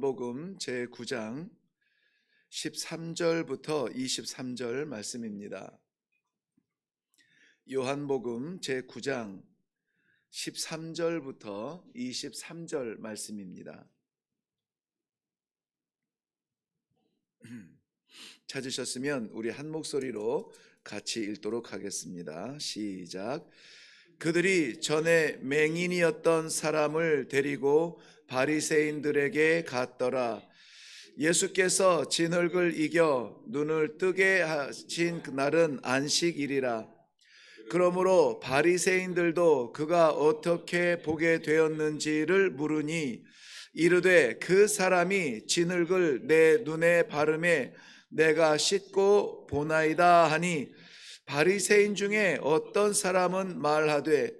요한복음 제9장 13절부터 23절 말씀입니다. 요한복음 제9장 13절부터 23절 말씀입니다. 찾으셨으면 우리 한 목소리로 같이 읽도록 하겠습니다. 시작. 그들이 전에 맹인이었던 사람을 데리고 바리새인들에게 갔더라. 예수께서 진흙을 이겨 눈을 뜨게 하신 그날은 안식일이라. 그러므로 바리새인들도 그가 어떻게 보게 되었는지를 물으니 이르되 그 사람이 진흙을 내 눈에 바르매 내가 씻고 보나이다 하니 바리새인 중에 어떤 사람은 말하되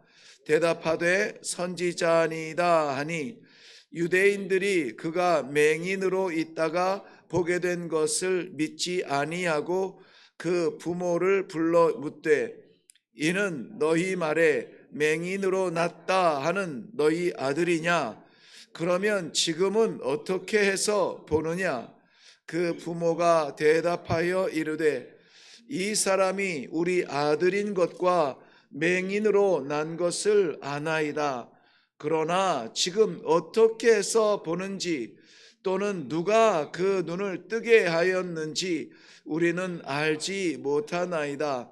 대답하되 선지자니이다 하니 유대인들이 그가 맹인으로 있다가 보게 된 것을 믿지 아니하고 그 부모를 불러 묻되 이는 너희 말에 맹인으로 났다 하는 너희 아들이냐? 그러면 지금은 어떻게 해서 보느냐? 그 부모가 대답하여 이르되 이 사람이 우리 아들인 것과 맹인으로 난 것을 아나이다. 그러나 지금 어떻게 해서 보는지 또는 누가 그 눈을 뜨게 하였는지 우리는 알지 못하나이다.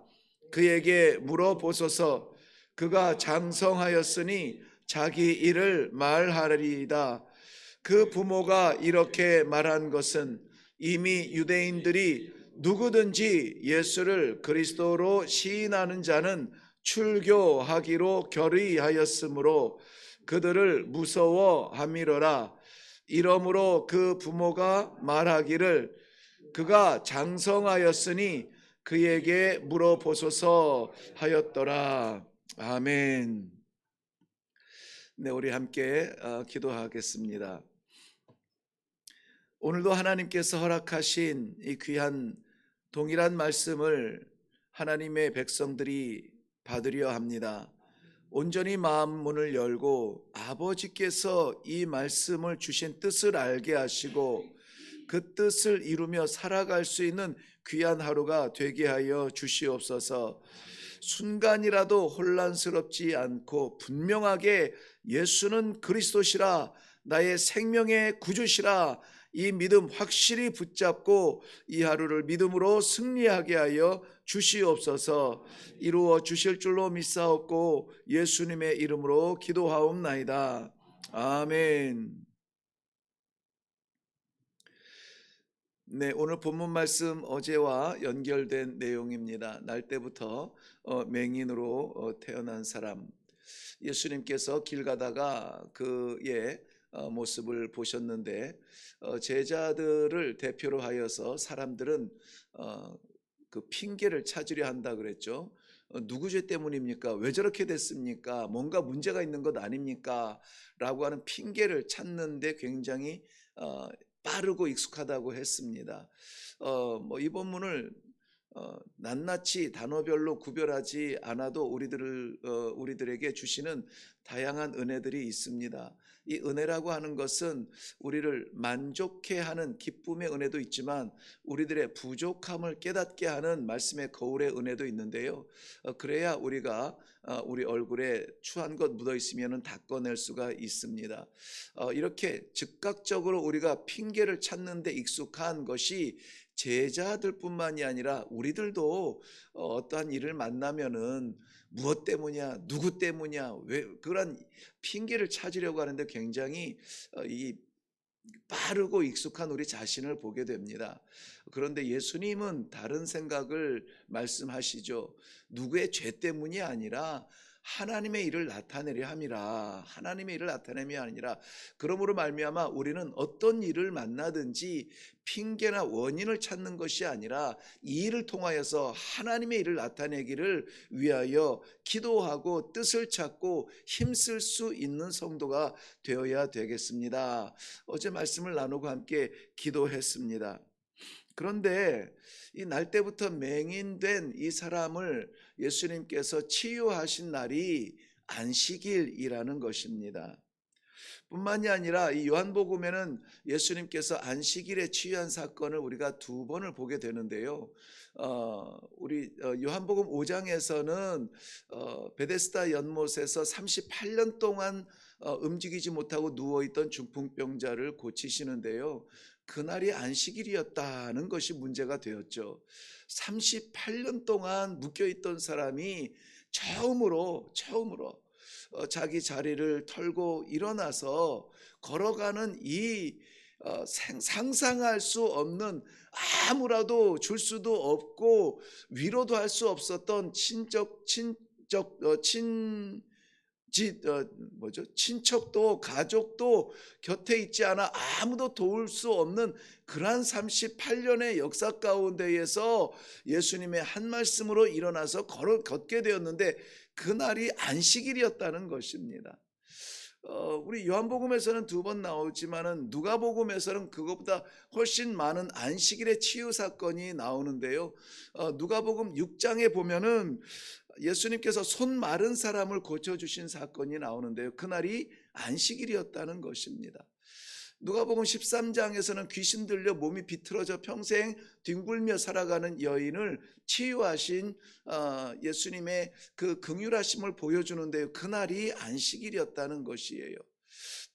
그에게 물어보소서 그가 장성하였으니 자기 일을 말하리이다. 그 부모가 이렇게 말한 것은 이미 유대인들이 누구든지 예수를 그리스도로 시인하는 자는 출교하기로 결의하였으므로 그들을 무서워함이로라. 이러므로 그 부모가 말하기를 그가 장성하였으니 그에게 물어보소서 하였더라. 아멘. 네, 우리 함께 어, 기도하겠습니다. 오늘도 하나님께서 허락하신 이 귀한 동일한 말씀을 하나님의 백성들이 받으려 합니다. 온전히 마음 문을 열고 아버지께서 이 말씀을 주신 뜻을 알게 하시고 그 뜻을 이루며 살아갈 수 있는 귀한 하루가 되게 하여 주시옵소서. 순간이라도 혼란스럽지 않고 분명하게 예수는 그리스도시라 나의 생명의 구주시라 이 믿음 확실히 붙잡고 이 하루를 믿음으로 승리하게 하여 주시옵소서 이루어 주실 줄로 믿사옵고 예수님의 이름으로 기도하옵나이다. 아멘. 네, 오늘 본문 말씀 어제와 연결된 내용입니다. 날 때부터 어, 맹인으로 어, 태어난 사람. 예수님께서 길 가다가 그의 어, 모습을 보셨는데 어, 제자들을 대표로 하여서 사람들은 어, 그 핑계를 찾으려 한다 그랬죠. 누구 죄 때문입니까? 왜 저렇게 됐습니까? 뭔가 문제가 있는 것 아닙니까? 라고 하는 핑계를 찾는데 굉장히 빠르고 익숙하다고 했습니다. 뭐이 본문을 어, 낱낱이 단어별로 구별하지 않아도 우리들을 어, 우리들에게 주시는 다양한 은혜들이 있습니다. 이 은혜라고 하는 것은 우리를 만족해 하는 기쁨의 은혜도 있지만 우리들의 부족함을 깨닫게 하는 말씀의 거울의 은혜도 있는데요. 어, 그래야 우리가 어, 우리 얼굴에 추한 것 묻어 있으면 닦아낼 수가 있습니다. 어, 이렇게 즉각적으로 우리가 핑계를 찾는 데 익숙한 것이 제자들뿐만이 아니라 우리들도 어떠한 일을 만나면은 무엇 때문이야, 누구 때문이야, 왜 그런 핑계를 찾으려고 하는데 굉장히 어, 이 빠르고 익숙한 우리 자신을 보게 됩니다. 그런데 예수님은 다른 생각을 말씀하시죠. 누구의 죄 때문이 아니라 하나님의 일을 나타내려 함이라 하나님의 일을 나타내미 아니라 그러므로 말미암아 우리는 어떤 일을 만나든지 핑계나 원인을 찾는 것이 아니라 이 일을 통하여서 하나님의 일을 나타내기를 위하여 기도하고 뜻을 찾고 힘쓸 수 있는 성도가 되어야 되겠습니다. 어제 말씀을 나누고 함께 기도했습니다. 그런데 이 날 때부터 맹인된 이 사람을 예수님께서 치유하신 날이 안식일이라는 것입니다. 뿐만이 아니라 이 요한복음에는 예수님께서 안식일에 치유한 사건을 우리가 두 번을 보게 되는데요. 어, 우리 어, 요한복음 5장에서는 어, 베데스다 연못에서 38년 동안 어, 움직이지 못하고 누워 있던 중풍병자를 고치시는데요. 그날이 안식일이었다는 것이 문제가 되었죠. 38년 동안 묶여 있던 사람이 처음으로 처음으로 어, 자기 자리를 털고 일어나서 걸어가는 이 어, 생- 상상할 수 없는 아무라도 줄 수도 없고 위로도 할 수 없었던 친적 친적 어, 친 지, 어, 뭐죠? 친척도 가족도 곁에 있지 않아 아무도 도울 수 없는 그러한 38년의 역사 가운데에서 예수님의 한 말씀으로 일어나서 걸어 걷게 되었는데 그날이 안식일이었다는 것입니다. 어, 우리 요한복음에서는 두 번 나오지만은 누가복음에서는 그것보다 훨씬 많은 안식일의 치유 사건이 나오는데요. 어, 누가복음 6장에 보면은 예수님께서 손 마른 사람을 고쳐주신 사건이 나오는데요. 그날이 안식일이었다는 것입니다. 누가복음 13장에서는 귀신 들려 몸이 비틀어져 평생 뒹굴며 살아가는 여인을 치유하신 어, 예수님의 그 긍휼하심을 보여주는데요. 그날이 안식일이었다는 것이에요.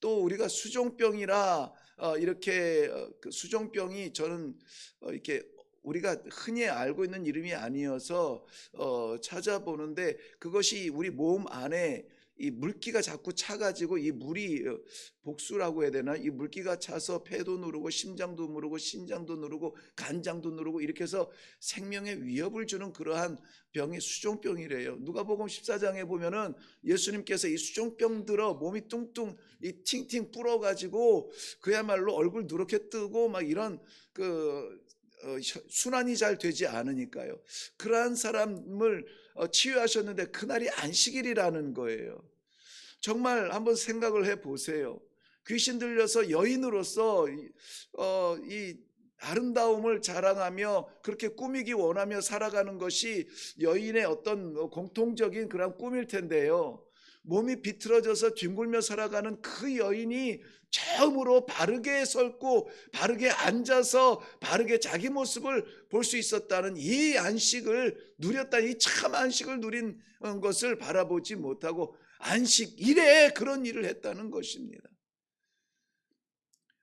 또 우리가 수종병이라 어, 이렇게 어, 그 수종병이 저는 어, 이렇게 우리가 흔히 알고 있는 이름이 아니어서 어, 찾아보는데 그것이 우리 몸 안에 이 물기가 자꾸 차가지고 이 물이 어, 복수라고 해야 되나 이 물기가 차서 폐도 누르고 심장도 누르고 신장도 누르고 간장도 누르고 이렇게 해서 생명에 위협을 주는 그러한 병이 수종병이래요. 누가복음 14장에 보면은 예수님께서 이 수종병 들어 몸이 뚱뚱 이 팅팅 불어 가지고 그야말로 얼굴 누렇게 뜨고 막 이런 그 순환이 잘 되지 않으니까요. 그러한 사람을 어, 치유하셨는데 그날이 안식일이라는 거예요. 정말 한번 생각을 해 보세요. 귀신 들려서 여인으로서 이, 어, 이 아름다움을 자랑하며 그렇게 꾸미기 원하며 살아가는 것이 여인의 어떤 어, 공통적인 그런 꿈일 텐데요. 몸이 비틀어져서 뒹굴며 살아가는 그 여인이 처음으로 바르게 섰고 바르게 앉아서 바르게 자기 모습을 볼 수 있었다는 이 안식을 누렸다 이참 안식을 누린 어, 것을 바라보지 못하고 안식일에 그런 일을 했다는 것입니다.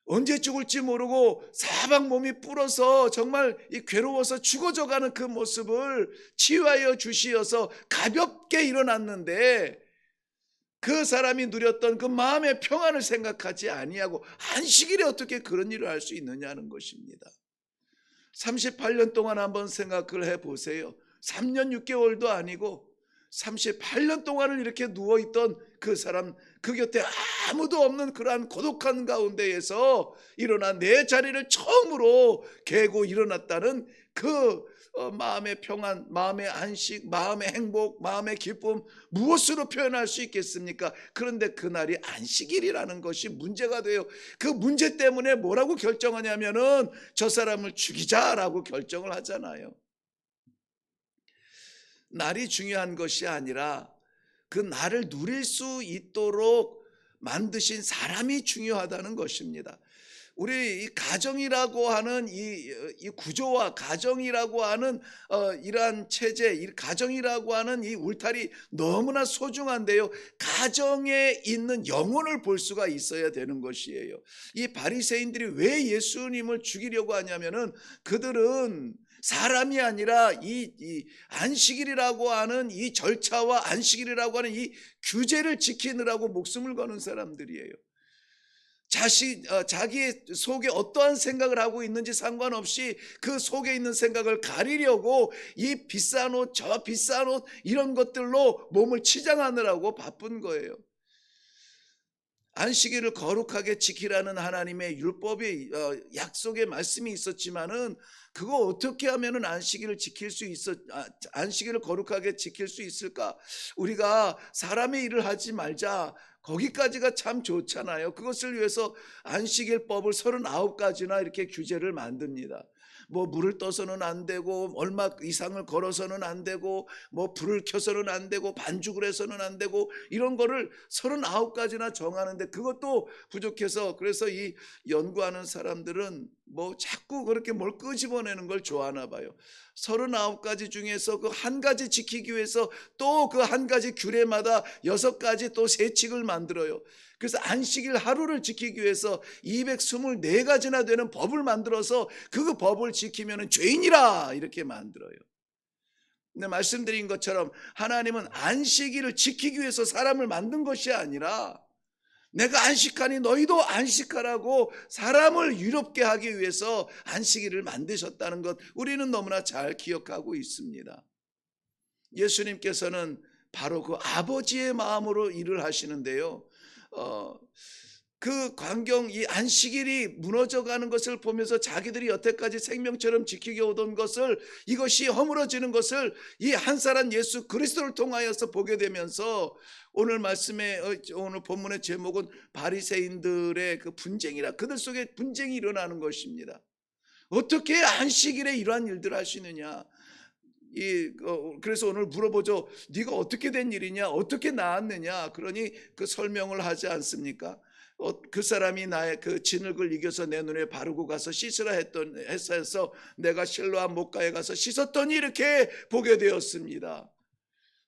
언제 죽을지 모르고 사방 몸이 불어서 정말 이 괴로워서 죽어져 가는 그 모습을 치유하여 주시어서 가볍게 일어났는데 그 사람이 누렸던 그 마음의 평안을 생각하지 아니하고 안식일에 어떻게 그런 일을 할 수 있느냐는 것입니다. 38년 동안 한번 생각을 해 보세요. 3년 6개월도 아니고 38년 동안을 이렇게 누워 있던 그 사람 그 곁에 아무도 없는 그러한 고독한 가운데에서 일어나 내 자리를 처음으로 개고 일어났다는 그 어, 마음의 평안, 마음의 안식, 마음의 행복, 마음의 기쁨 무엇으로 표현할 수 있겠습니까? 그런데 그날이 안식일이라는 것이 문제가 돼요. 그 문제 때문에 뭐라고 결정하냐면은 저 사람을 죽이자라고 결정을 하잖아요. 날이 중요한 것이 아니라 그 날을 누릴 수 있도록 만드신 사람이 중요하다는 것입니다. 우리 이 가정이라고 하는 이, 이 구조와 가정이라고 하는 어, 이러한 체제, 이 가정이라고 하는 이 울타리 너무나 소중한데요. 가정에 있는 영혼을 볼 수가 있어야 되는 것이에요. 이 바리새인들이 왜 예수님을 죽이려고 하냐면은 그들은 사람이 아니라 이, 이 안식일이라고 하는 이 절차와 안식일이라고 하는 이 규제를 지키느라고 목숨을 거는 사람들이에요. 자신 어, 자기 속에 어떠한 생각을 하고 있는지 상관없이 그 속에 있는 생각을 가리려고 이 비싼 옷, 저 비싼 옷 이런 것들로 몸을 치장하느라고 바쁜 거예요. 안식일을 거룩하게 지키라는 하나님의 율법의 어, 약속의 말씀이 있었지만은 그거 어떻게 하면은 안식일을 지킬 수 있어 아, 안식일을 거룩하게 지킬 수 있을까? 우리가 사람의 일을 하지 말자. 거기까지가 참 좋잖아요. 그것을 위해서 안식일법을 39가지나 이렇게 규제를 만듭니다. 뭐 물을 떠서는 안 되고 얼마 이상을 걸어서는 안 되고 뭐 불을 켜서는 안 되고 반죽을 해서는 안 되고 이런 거를 39가지나 정하는데 그것도 부족해서 그래서 이 연구하는 사람들은 뭐 자꾸 그렇게 뭘 끄집어내는 걸 좋아하나 봐요. 39가지 중에서 그 한 가지 지키기 위해서 또 그 한 가지 규례마다 여섯 가지 또 세칙을 만들어요. 그래서 안식일 하루를 지키기 위해서 224가지나 되는 법을 만들어서 그 법을 지키면 죄인이라 이렇게 만들어요. 근데 말씀드린 것처럼 하나님은 안식일을 지키기 위해서 사람을 만든 것이 아니라 내가 안식하니 너희도 안식하라고 사람을 유롭게 하기 위해서 안식일을 만드셨다는 것 우리는 너무나 잘 기억하고 있습니다. 예수님께서는 바로 그 아버지의 마음으로 일을 하시는데요. 어, 그 광경 이 안식일이 무너져 가는 것을 보면서 자기들이 여태까지 생명처럼 지키게 오던 것을 이것이 허물어지는 것을 이 한 사람 예수 그리스도를 통하여서 보게 되면서 오늘 말씀에 어, 오늘 본문의 제목은 바리새인들의 그 분쟁이라 그들 속에 분쟁이 일어나는 것입니다. 어떻게 안식일에 이러한 일들을 하시느냐? 이 어, 그래서 오늘 물어보죠. 네가 어떻게 된 일이냐? 어떻게 나았느냐? 그러니 그 설명을 하지 않습니까? 어, 그 사람이 나의 그 진흙을 이겨서 내 눈에 바르고 가서 씻으라 했던 했어서 내가 실로암 목가에 가서 씻었더니 이렇게 보게 되었습니다.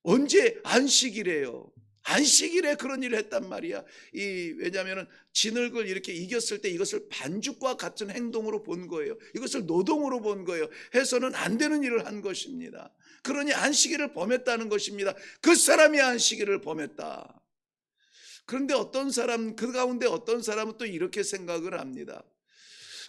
언제 안식일에요. 안식일에 그런 일을 했단 말이야. 이 왜냐하면은 진흙을 이렇게 이겼을 때 이것을 반죽과 같은 행동으로 본 거예요. 이것을 노동으로 본 거예요. 해서는 안 되는 일을 한 것입니다. 그러니 안식일을 범했다는 것입니다. 그 사람이 안식일을 범했다. 그런데 어떤 사람 그 가운데 어떤 사람은 또 이렇게 생각을 합니다.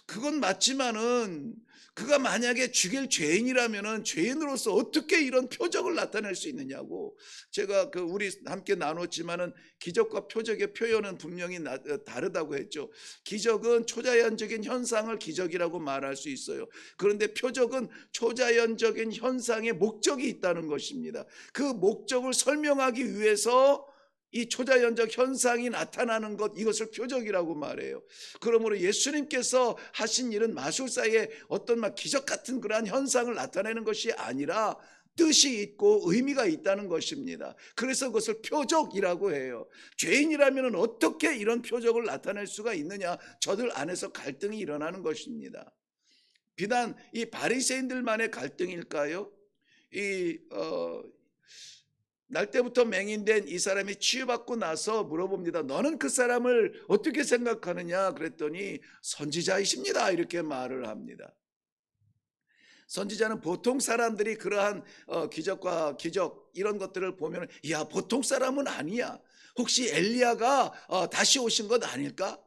그건 맞지만은 그가 만약에 죽일 죄인이라면은 죄인으로서 어떻게 이런 표적을 나타낼 수 있느냐고 제가 그 우리 함께 나눴지만은 기적과 표적의 표현은 분명히 나, 어, 다르다고 했죠. 기적은 초자연적인 현상을 기적이라고 말할 수 있어요. 그런데 표적은 초자연적인 현상의 목적이 있다는 것입니다. 그 목적을 설명하기 위해서 이 초자연적 현상이 나타나는 것 이것을 표적이라고 말해요. 그러므로 예수님께서 하신 일은 마술사의 어떤 막 기적 같은 그러한 현상을 나타내는 것이 아니라 뜻이 있고 의미가 있다는 것입니다. 그래서 그것을 표적이라고 해요. 죄인이라면 어떻게 이런 표적을 나타낼 수가 있느냐? 저들 안에서 갈등이 일어나는 것입니다. 비단 이 바리새인들만의 갈등일까요? 이 어, 날 때부터 맹인된 이 사람이 치유받고 나서 물어봅니다. 너는 그 사람을 어떻게 생각하느냐? 그랬더니 선지자이십니다. 이렇게 말을 합니다. 선지자는 보통 사람들이 그러한 어, 기적과 기적 이런 것들을 보면 야 보통 사람은 아니야. 혹시 엘리야가 어, 다시 오신 것 아닐까?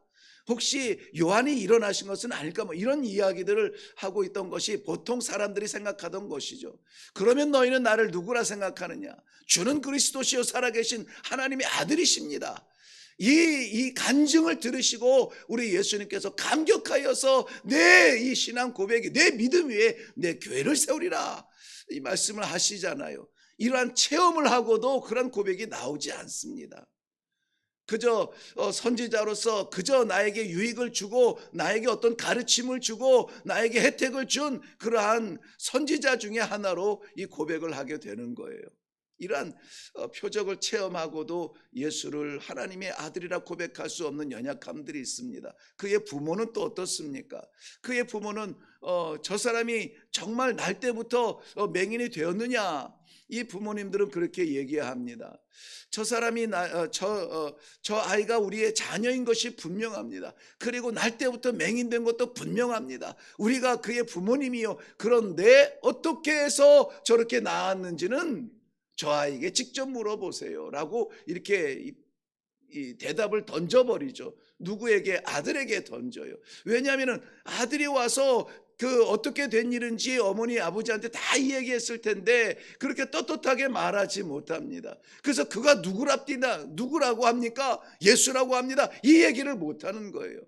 혹시 요한이 일어나신 것은 아닐까 뭐 이런 이야기들을 하고 있던 것이 보통 사람들이 생각하던 것이죠. 그러면 너희는 나를 누구라 생각하느냐? 주는 그리스도시요 살아계신 하나님의 아들이십니다. 이, 이 간증을 들으시고 우리 예수님께서 감격하여서 내 이 신앙 고백이 내 믿음 위에 내 교회를 세우리라 이 말씀을 하시잖아요. 이러한 체험을 하고도 그런 고백이 나오지 않습니다. 그저 어, 선지자로서 그저 나에게 유익을 주고 나에게 어떤 가르침을 주고 나에게 혜택을 준 그러한 선지자 중에 하나로 이 고백을 하게 되는 거예요. 이러한 어, 표적을 체험하고도 예수를 하나님의 아들이라 고백할 수 없는 연약함들이 있습니다. 그의 부모는 또 어떻습니까? 그의 부모는 어, 저 사람이 정말 날 때부터 맹인이 되었느냐? 이 부모님들은 그렇게 얘기합니다. 저 사람이 나, 어, 저, 어, 저 아이가 우리의 자녀인 것이 분명합니다. 그리고 날 때부터 맹인된 것도 분명합니다. 우리가 그의 부모님이요. 그런데 어떻게 해서 저렇게 나았는지는 저 아이에게 직접 물어보세요. 라고 이렇게 이, 이 대답을 던져버리죠. 누구에게 아들에게 던져요. 왜냐하면은 아들이 와서 그 어떻게 된 일인지 어머니 아버지한테 다 이야기했을 텐데 그렇게 떳떳하게 말하지 못합니다. 그래서 그가 누구랍디나 누구라고 합니까? 예수라고 합니다. 이 얘기를 못하는 거예요.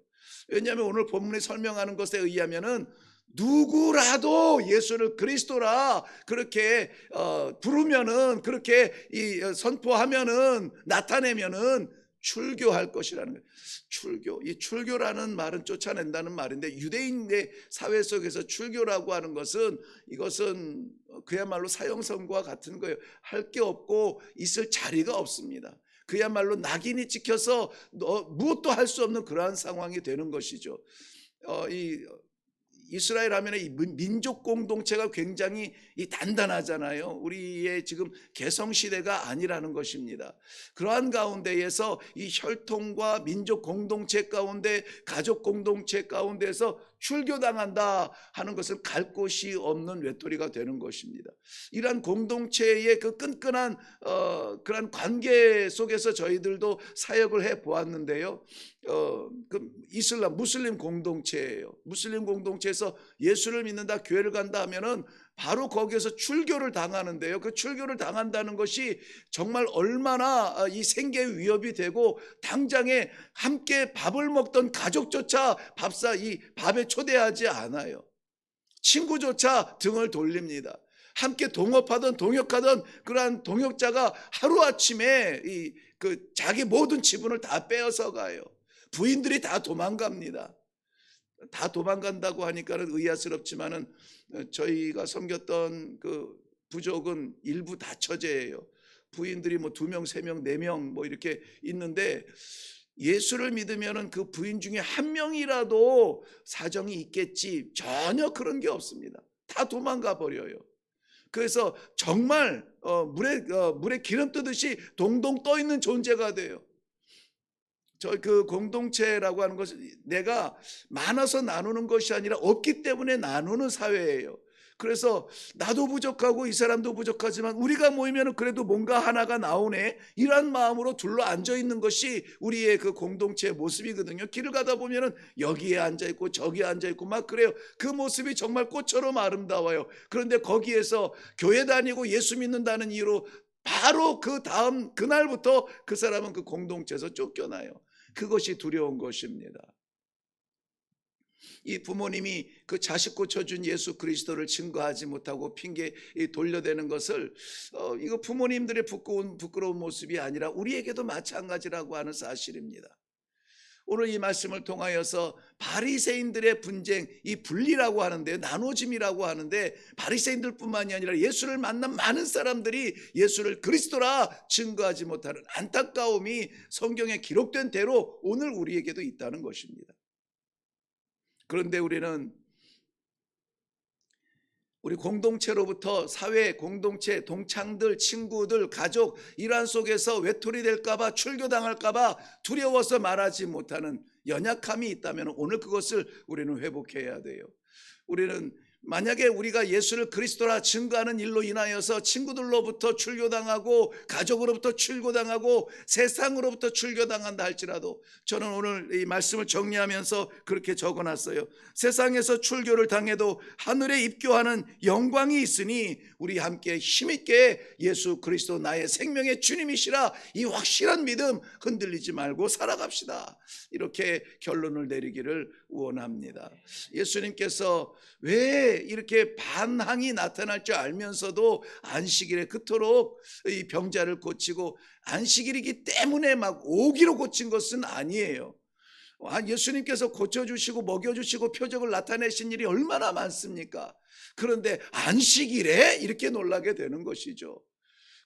왜냐하면 오늘 본문이 설명하는 것에 의하면은 누구라도 예수를 그리스도라 그렇게 어, 부르면은 그렇게 이 어, 선포하면은 나타내면은 출교할 것이라는 거예요. 출교. 이 출교라는 말은 쫓아낸다는 말인데 유대인의 사회 속에서 출교라고 하는 것은 이것은 그야말로 사형선고와 같은 거예요. 할 게 없고 있을 자리가 없습니다. 그야말로 낙인이 찍혀서 너, 무엇도 할 수 없는 그러한 상황이 되는 것이죠. 어, 이 이스라엘 하면 이 민족 공동체가 굉장히 이 단단하잖아요. 우리의 지금 개성 시대가 아니라는 것입니다. 그러한 가운데에서 이 혈통과 민족 공동체 가운데 가족 공동체 가운데서 출교당한다 하는 것은 갈 곳이 없는 외톨이가 되는 것입니다. 이러한 공동체의 그 끈끈한 어, 그런 관계 속에서 저희들도 사역을 해 보았는데요. 어, 그 이슬람 무슬림 공동체예요. 무슬림 공동체에서 예수를 믿는다, 교회를 간다 하면은 바로 거기에서 출교를 당하는데요. 그 출교를 당한다는 것이 정말 얼마나 아, 이 생계 위협이 되고 당장에 함께 밥을 먹던 가족조차 밥사 이 밥에 초대하지 않아요. 친구조차 등을 돌립니다. 함께 동업하던 동역하던 그러한 동역자가 하루 아침에 이 그 자기 모든 지분을 다 빼앗아 가요. 부인들이 다 도망갑니다. 다 도망간다고 하니까는 의아스럽지만은 어, 저희가 섬겼던 그 부족은 일부 다 처제예요. 부인들이 뭐 두 명, 세 명, 네 명 뭐 이렇게 있는데 예수를 믿으면은 그 부인 중에 한 명이라도 사정이 있겠지 전혀 그런 게 없습니다. 다 도망가 버려요. 그래서 정말 어, 물에 어, 물에 기름 뜨듯이 동동 떠 있는 존재가 돼요. 저 그 공동체라고 하는 것은 내가 많아서 나누는 것이 아니라 없기 때문에 나누는 사회예요. 그래서 나도 부족하고 이 사람도 부족하지만 우리가 모이면 그래도 뭔가 하나가 나오네 이런 마음으로 둘러 앉아 있는 것이 우리의 그 공동체의 모습이거든요. 길을 가다 보면은 여기에 앉아 있고 저기에 앉아 있고 막 그래요. 그 모습이 정말 꽃처럼 아름다워요. 그런데 거기에서 교회 다니고 예수 믿는다는 이유로 바로 그 다음 그날부터 그 사람은 그 공동체에서 쫓겨나요. 그것이 두려운 것입니다. 이 부모님이 그 자식 고쳐준 예수 그리스도를 증거하지 못하고 핑계 돌려대는 것을 어, 이거 부모님들의 부끄러운 부끄러운 모습이 아니라 우리에게도 마찬가지라고 하는 사실입니다. 오늘 이 말씀을 통하여서 바리새인들의 분쟁, 이 분리라고 하는데 나눠짐이라고 하는데 바리새인들뿐만이 아니라 예수를 만난 많은 사람들이 예수를 그리스도라 증거하지 못하는 안타까움이 성경에 기록된 대로 오늘 우리에게도 있다는 것입니다. 그런데 우리는 우리 공동체로부터 사회, 공동체, 동창들, 친구들, 가족 이러한 속에서 외톨이 될까봐 출교당할까봐 두려워서 말하지 못하는 연약함이 있다면 오늘 그것을 우리는 회복해야 돼요. 우리는 만약에 우리가 예수를 그리스도라 증거하는 일로 인하여서 친구들로부터 출교당하고 가족으로부터 출교당하고 세상으로부터 출교당한다 할지라도 저는 오늘 이 말씀을 정리하면서 그렇게 적어놨어요. 세상에서 출교를 당해도 하늘에 입교하는 영광이 있으니 우리 함께 힘있게 예수 그리스도 나의 생명의 주님이시라 이 확실한 믿음 흔들리지 말고 살아갑시다. 이렇게 결론을 내리기를 원합니다. 예수님께서 왜 이렇게 반항이 나타날 줄 알면서도 안식일에 그토록 이 병자를 고치고 안식일이기 때문에 막 오기로 고친 것은 아니에요. 아, 예수님께서 고쳐주시고 먹여주시고 표적을 나타내신 일이 얼마나 많습니까? 그런데 안식일에 이렇게 놀라게 되는 것이죠.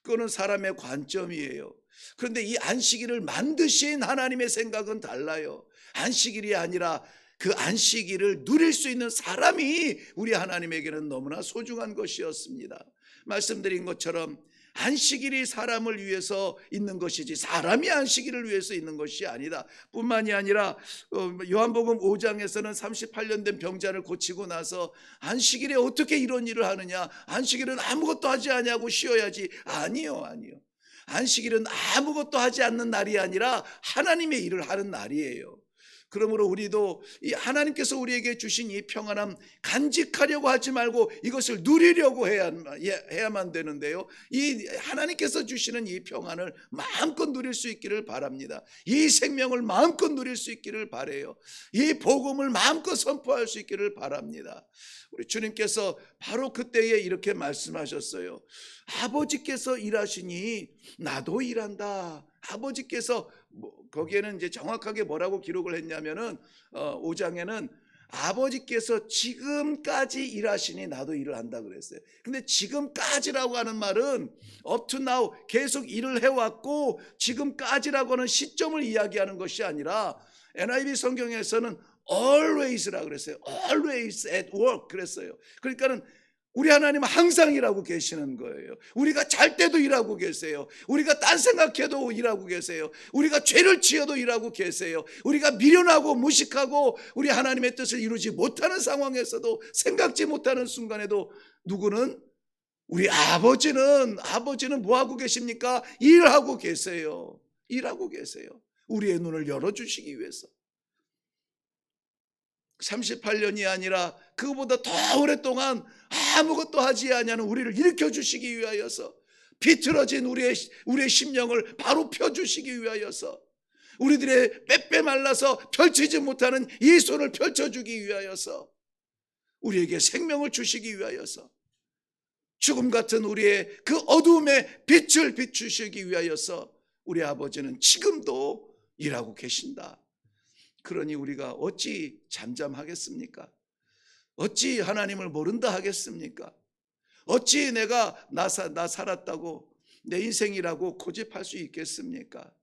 그거는 사람의 관점이에요. 그런데 이 안식일을 만드신 하나님의 생각은 달라요. 안식일이 아니라 그 안식일을 누릴 수 있는 사람이 우리 하나님에게는 너무나 소중한 것이었습니다. 말씀드린 것처럼 안식일이 사람을 위해서 있는 것이지 사람이 안식일을 위해서 있는 것이 아니다. 뿐만이 아니라 어, 요한복음 5장에서는 38년 된 병자를 고치고 나서 안식일에 어떻게 이런 일을 하느냐? 안식일은 아무것도 하지 아니하고 쉬어야지. 아니요, 아니요. 안식일은 아무것도 하지 않는 날이 아니라 하나님의 일을 하는 날이에요. 그러므로 우리도 이 하나님께서 우리에게 주신 이 평안함 간직하려고 하지 말고 이것을 누리려고 해야, 해야만 되는데요. 이 하나님께서 주시는 이 평안을 마음껏 누릴 수 있기를 바랍니다. 이 생명을 마음껏 누릴 수 있기를 바래요. 이 복음을 마음껏 선포할 수 있기를 바랍니다. 우리 주님께서 바로 그때에 이렇게 말씀하셨어요. 아버지께서 일하시니 나도 일한다. 아버지께서 뭐 거기에는 이제 정확하게 뭐라고 기록을 했냐면은 어, 5장에는 아버지께서 지금까지 일하시니 나도 일을 한다 그랬어요. 근데 지금까지라고 하는 말은 up to now 계속 일을 해왔고 지금까지라고 하는 시점을 이야기하는 것이 아니라 NIV 성경에서는 always라 그랬어요. always at work 그랬어요. 그러니까는 우리 하나님은 항상 일하고 계시는 거예요. 우리가 잘 때도 일하고 계세요. 우리가 딴 생각해도 일하고 계세요. 우리가 죄를 지어도 일하고 계세요. 우리가 미련하고 무식하고 우리 하나님의 뜻을 이루지 못하는 상황에서도 생각지 못하는 순간에도 누구는 우리 아버지는 아버지는 뭐 하고 계십니까? 일하고 계세요. 일하고 계세요. 우리의 눈을 열어 주시기 위해서. 38년이 아니라 그보다 더 오랫동안 아무것도 하지 아니하는 우리를 일으켜 주시기 위하여서 비틀어진 우리의 우리의 심령을 바로 펴 주시기 위하여서 우리들의 빼빼 말라서 펼치지 못하는 이 손을 펼쳐 주기 위하여서 우리에게 생명을 주시기 위하여서 죽음 같은 우리의 그 어두움에 빛을 비추시기 위하여서 우리 아버지는 지금도 일하고 계신다. 그러니 우리가 어찌 잠잠하겠습니까? 어찌 하나님을 모른다 하겠습니까? 어찌 내가 나, 사, 나 살았다고 내 인생이라고 고집할 수 있겠습니까?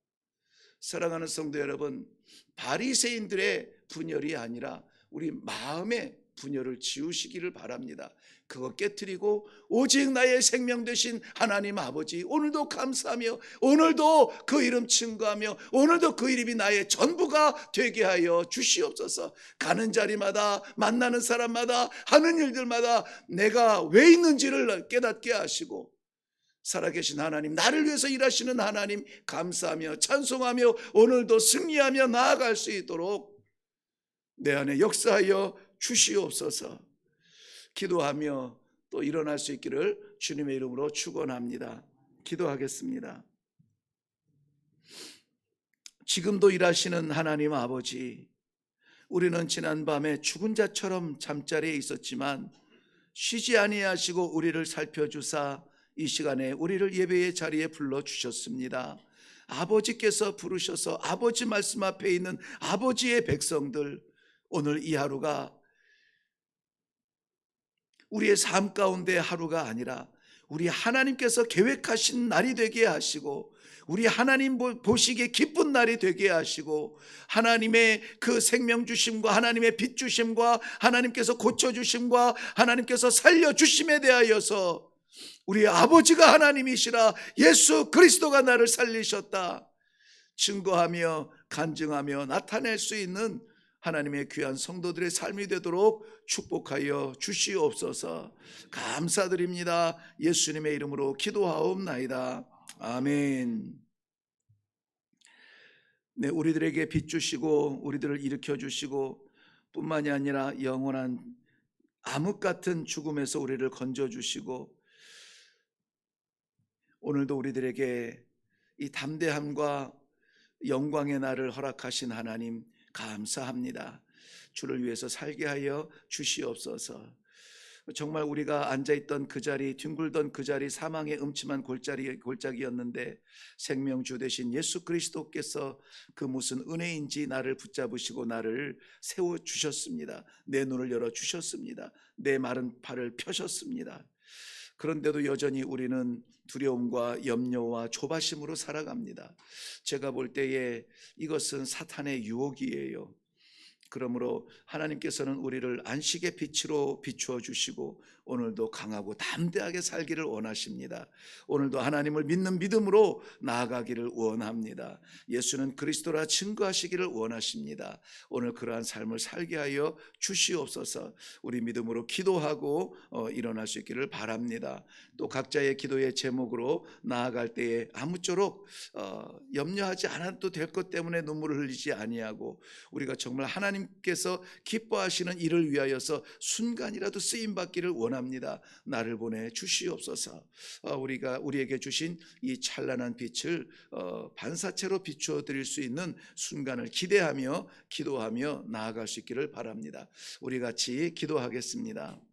사랑하는 성도 여러분, 바리새인들의 분열이 아니라 우리 마음의 분열을 지우시기를 바랍니다. 그거 깨뜨리고 오직 나의 생명 되신 하나님 아버지 오늘도 감사하며 오늘도 그 이름 증거하며 오늘도 그 이름이 나의 전부가 되게 하여 주시옵소서. 가는 자리마다 만나는 사람마다 하는 일들마다 내가 왜 있는지를 깨닫게 하시고 살아계신 하나님, 나를 위해서 일하시는 하나님 감사하며 찬송하며 오늘도 승리하며 나아갈 수 있도록 내 안에 역사하여 주시옵소서. 기도하며 또 일어날 수 있기를 주님의 이름으로 축원합니다. 기도하겠습니다. 지금도 일하시는 하나님 아버지, 우리는 지난 밤에 죽은 자처럼 잠자리에 있었지만 쉬지 아니하시고 우리를 살펴주사 이 시간에 우리를 예배의 자리에 불러 주셨습니다. 아버지께서 부르셔서 아버지 말씀 앞에 있는 아버지의 백성들 오늘 이 하루가 우리의 삶 가운데 하루가 아니라 우리 하나님께서 계획하신 날이 되게 하시고 우리 하나님 보시기에 기쁜 날이 되게 하시고 하나님의 그 생명 주심과 하나님의 빛 주심과 하나님께서 고쳐 주심과 하나님께서 살려 주심에 대하여서 우리 아버지가 하나님이시라 예수 그리스도가 나를 살리셨다. 증거하며 간증하며 나타낼 수 있는 하나님의 귀한 성도들의 삶이 되도록 축복하여 주시옵소서. 감사드립니다. 예수님의 이름으로 기도하옵나이다. 아멘. 네, 우리들에게 빛 주시고 우리들을 일으켜 주시고 뿐만이 아니라 영원한 암흑 같은 죽음에서 우리를 건져 주시고 오늘도 우리들에게 이 담대함과 영광의 날을 허락하신 하나님 감사합니다. 주를 위해서 살게 하여 주시옵소서. 정말 우리가 앉아 있던 그 자리, 뒹굴던 그 자리, 사망의 음침한 골짜기, 골짜기였는데 생명주 되신 예수 그리스도께서 그 무슨 은혜인지 나를 붙잡으시고 나를 세워 주셨습니다. 내 눈을 열어 주셨습니다. 내 마른 팔을 펴셨습니다. 그런데도 여전히 우리는 두려움과 염려와 조바심으로 살아갑니다. 제가 볼 때에 이것은 사탄의 유혹이에요. 그러므로 하나님께서는 우리를 안식의 빛으로 비추어 주시고 오늘도 강하고 담대하게 살기를 원하십니다. 오늘도 하나님을 믿는 믿음으로 나아가기를 원합니다. 예수는 그리스도라 증거하시기를 원하십니다. 오늘 그러한 삶을 살게 하여 주시옵소서. 우리 믿음으로 기도하고 어, 일어날 수 있기를 바랍니다. 또 각자의 기도의 제목으로 나아갈 때에 아무쪼록 어, 염려하지 않아도 될 것 때문에 눈물을 흘리지 아니하고 우리가 정말 하나님 께서 기뻐하시는 일을 위하여서 순간이라도 쓰임 받기를 원합니다. 나를 보내 주시옵소서. 어, 우리가 우리에게 주신 이 찬란한 빛을 어, 반사체로 비추어 드릴 수 있는 순간을 기대하며 기도하며 나아갈 수 있기를 바랍니다. 우리 같이 기도하겠습니다.